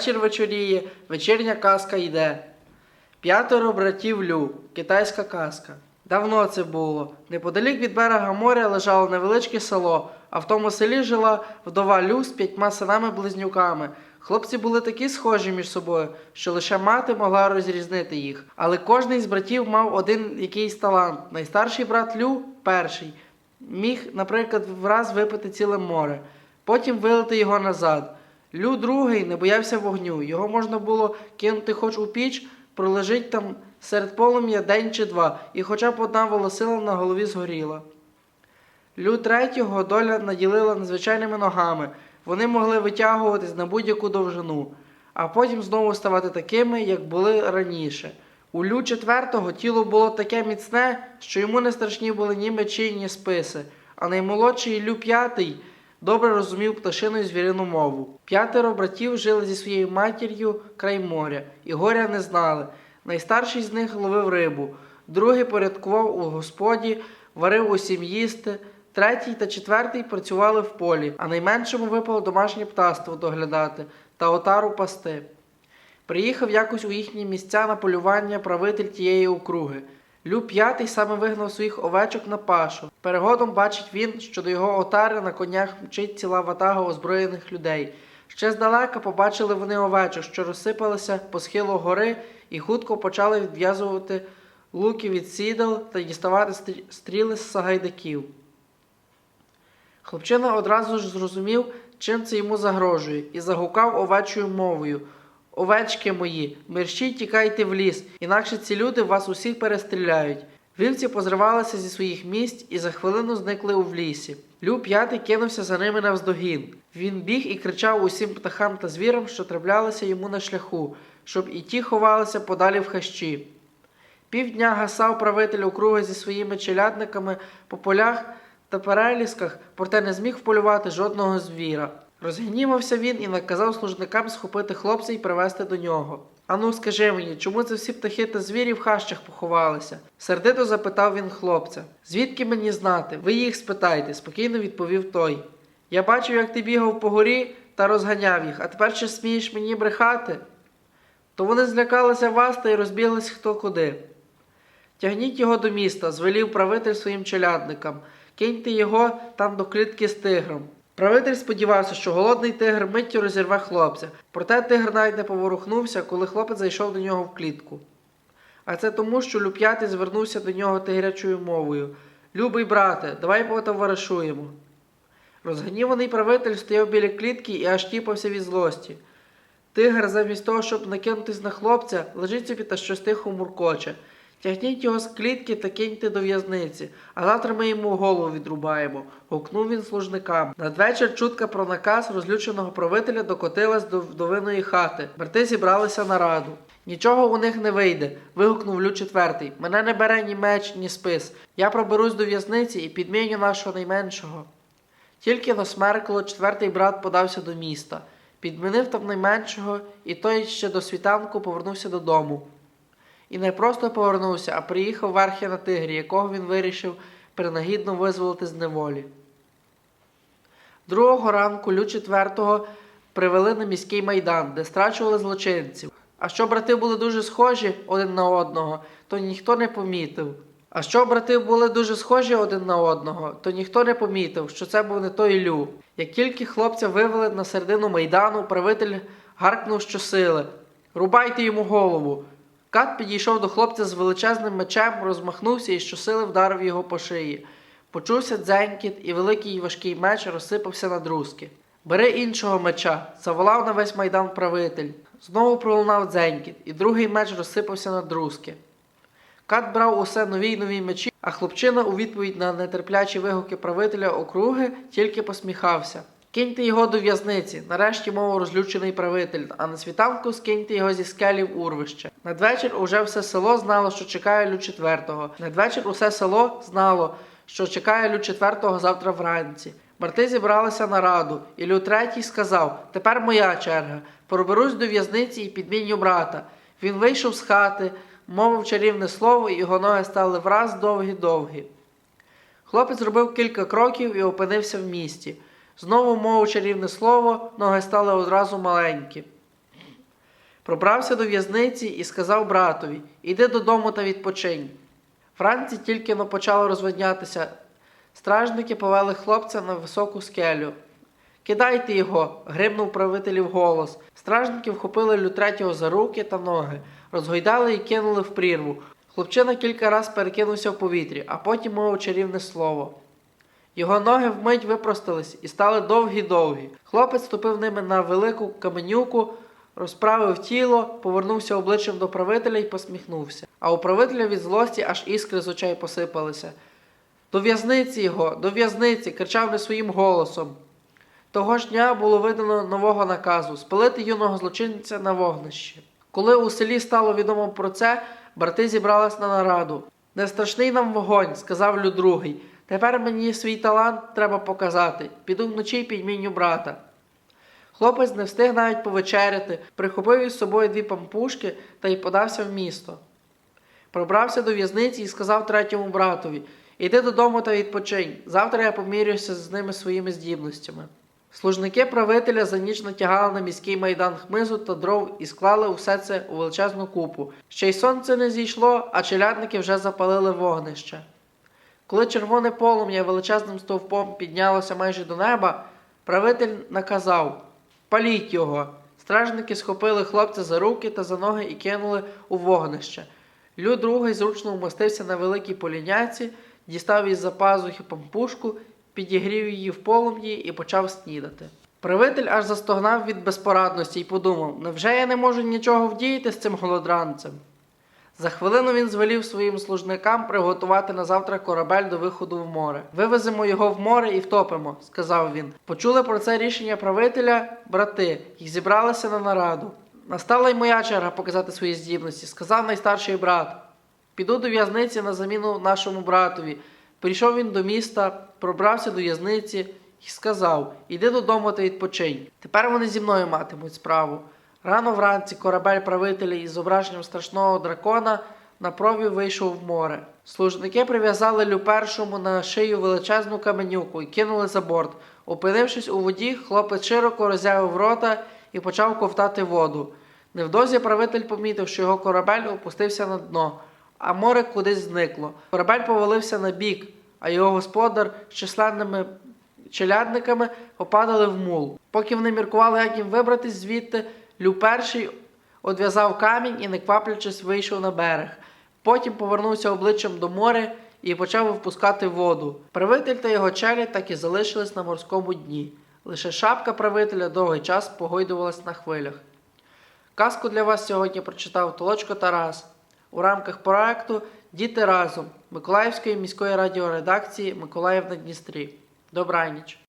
Вечір вечоріє, вечірня казка йде. П'ятеро братів Лю, китайська казка. Давно це було. Неподалік від берега моря лежало невеличке село, а в тому селі жила вдова Лю з п'ятьма синами-близнюками. Хлопці були такі схожі між собою, що лише мати могла розрізнити їх. Але кожний з братів мав один якийсь талант. Найстарший брат Лю перший. Міг, наприклад, враз випити ціле море, потім вилити його назад. Лю другий не боявся вогню. Його можна було кинути хоч у піч, пролежить там серед полум'я день чи два, і хоча б одна волосила на голові згоріла. Лю третього доля наділила надзвичайними ногами. Вони могли витягуватись на будь-яку довжину, а потім знову ставати такими, як були раніше. У Лю четвертого тіло було таке міцне, що йому не страшні були ні мечі, ні списи, а наймолодший Лю п'ятий добре розумів пташину і звірину мову. П'ятеро братів жили зі своєю матір'ю край моря, і горя не знали. Найстарший з них ловив рибу, другий порядкував у господі, варив усім їсти. Третій та четвертий працювали в полі, а найменшому випало домашнє птаство доглядати та отару пасти. Приїхав якось у їхні місця на полювання правитель тієї округи. Лю п'ятий саме вигнав своїх овечок на пашу. Перегодом бачить він, що до його отари на конях мчить ціла ватага озброєних людей. Ще здалека побачили вони овечок, що розсипалися по схилу гори, і хутко почали відв'язувати луки від сідал та діставати стріли з сагайдаків. Хлопчина одразу ж зрозумів, чим це йому загрожує, і загукав овечою мовою. Овечки мої, мерщій тікайте в ліс, інакше ці люди вас усіх перестріляють. Вівці позривалися зі своїх місць і за хвилину зникли у лісі. Лю п'ятий кинувся за ними навздогін. Він біг і кричав усім птахам та звірам, що траплялися йому на шляху, щоб і ті ховалися подалі в хащі. Півдня гасав правитель округи зі своїми челядниками по полях та перелісках, проте не зміг вполювати жодного звіра. Розгнівався він і наказав служникам схопити хлопця і привезти до нього. Ану, скажи мені, чому це всі птахи та звірі в хащах поховалися? Сердито запитав він хлопця. Звідки мені знати? Ви їх спитайте, спокійно відповів той. Я бачив, як ти бігав по горі та розганяв їх, а тепер ще смієш мені брехати? То вони злякалися вас та й розбіглись хто куди. Тягніть його до міста, звелів правитель своїм челядникам. Киньте його там до клітки з тигром. Правитель сподівався, що голодний тигр миттю розірве хлопця, проте тигр навіть не поворухнувся, коли хлопець зайшов до нього в клітку. А це тому, що Люп'ятий звернувся до нього тигрячою мовою. Любий брате, давай потоваришуємо. Розгніваний правитель стояв біля клітки і аж тіпався від злості. Тигр, замість того, щоб накинутись на хлопця, лежить собі та щось тихо муркоче. Тягніть його з клітки та киньте до в'язниці, а завтра ми йому голову відрубаємо, гукнув він служникам. Надвечір чутка про наказ розлюченого правителя докотилась до вдовиної хати. Брати зібралися на раду. Нічого у них не вийде, вигукнув Лю четвертий. Мене не бере ні меч, ні спис. Я проберусь до в'язниці і підміню нашого найменшого. Тільки насмеркло, четвертий брат подався до міста, підмінив там найменшого, і той ще до світанку повернувся додому. І не просто повернувся, а приїхав верхи на тигрі, якого він вирішив принагідно визволити з неволі. Другого ранку Лю четвертого привели на міський майдан, де страчували злочинців. А що брати були дуже схожі один на одного, то ніхто не помітив. А що брати були дуже схожі один на одного, то ніхто не помітив, що це був не той Лю. Як тільки хлопця вивели на середину майдану, правитель гаркнув щосили Рубайте йому голову. Кат підійшов до хлопця з величезним мечем, розмахнувся і щосили вдарив його по шиї. Почувся дзенькіт, і великий важкий меч розсипався на друзки. Бери іншого меча, заволав на весь майдан правитель. Знову пролунав дзенькіт, і другий меч розсипався на друзки. Кат брав усе нові й нові мечі, а хлопчина у відповідь на нетерплячі вигуки правителя округи тільки посміхався. Киньте його до в'язниці, нарешті мов розлючений правитель, а на світанку скиньте його зі скелі в урвище. Надвечір уже все село знало, що чекає Лю четвертого. Надвечір усе село знало, що чекає Лю четвертого завтра вранці. Брати зібралися на раду, і Лю третій сказав: Тепер моя черга. Проберусь до в'язниці і підміню брата. Він вийшов з хати, мовив чарівне слово, і його ноги стали враз довгі-довгі. Хлопець зробив кілька кроків і опинився в місті. Знову мовив чарівне слово, ноги стали одразу маленькі. Пробрався до в'язниці і сказав братові Іди додому та відпочинь. Вранці тільки но почало розвиднятися. Стражники повели хлопця на високу скелю. Кидайте його, гримнув правителів голос. Стражники вхопили Лютретього за руки та ноги, розгойдали і кинули в прірву. Хлопчина кілька раз перекинувся в повітрі, а потім мовив чарівне слово. Його ноги вмить випростались і стали довгі-довгі. Хлопець ступив ними на велику каменюку, розправив тіло, повернувся обличчям до правителя і посміхнувся. А у правителя від злості аж іскри з очей посипалися. До в'язниці його, до в'язниці, кричав не своїм голосом. Того ж дня було видано нового наказу спалити юного злочинця на вогнищі. Коли у селі стало відомо про це, брати зібрались на нараду. Не страшний нам вогонь, сказав Лю другий. Тепер мені свій талант треба показати. Піду вночі підміню брата. Хлопець не встиг навіть повечеряти, прихопив із собою дві пампушки та й подався в місто. Пробрався до в'язниці і сказав третьому братові Іди додому та відпочинь. Завтра я помірюся з ними своїми здібностями. Служники правителя за ніч натягали на міський майдан хмизу та дров і склали усе це у величезну купу. Ще й сонце не зійшло, а челядники вже запалили вогнище. Коли червоне полум'я величезним стовпом піднялося майже до неба, правитель наказав Паліть його. Стражники схопили хлопця за руки та за ноги і кинули у вогнище. Лю другий зручно вмостився на великій поліняці, дістав із за пазухи пампушку, підігрів її в полум'ї і почав снідати. Правитель аж застогнав від безпорадності і подумав: невже я не можу нічого вдіяти з цим голодранцем? За хвилину він звелів своїм служникам приготувати на завтра корабель до виходу в море. Вивеземо його в море і втопимо, сказав він. Почули про це рішення правителя брати і зібралися на нараду. Настала й моя черга показати свої здібності, сказав найстарший брат. Піду до в'язниці на заміну нашому братові. Прийшов він до міста, пробрався до в'язниці і сказав: Іди додому та відпочинь. Тепер вони зі мною матимуть справу. Рано вранці корабель правителя із зображенням страшного дракона на прові вийшов в море. Служники прив'язали Лю першому на шию величезну каменюку і кинули за борт. Опинившись у воді, хлопець широко роззявив рота і почав ковтати воду. Невдовзі правитель помітив, що його корабель опустився на дно, а море кудись зникло. Корабель повалився на бік, а його господар з численними челядниками попадали в мул. Поки вони міркували, як їм вибратись звідти, Лю перший одв'язав камінь і, не кваплячись, вийшов на берег. Потім повернувся обличчям до моря і почав впускати воду. Правитель та його челядь так і залишились на морському дні. Лише шапка правителя довгий час погойдувалась на хвилях. Казку для вас сьогодні прочитав Толочко Тарас у рамках проекту Діти разом Миколаївської міської радіоредакції Миколаїв на Дністрі. Добраніч!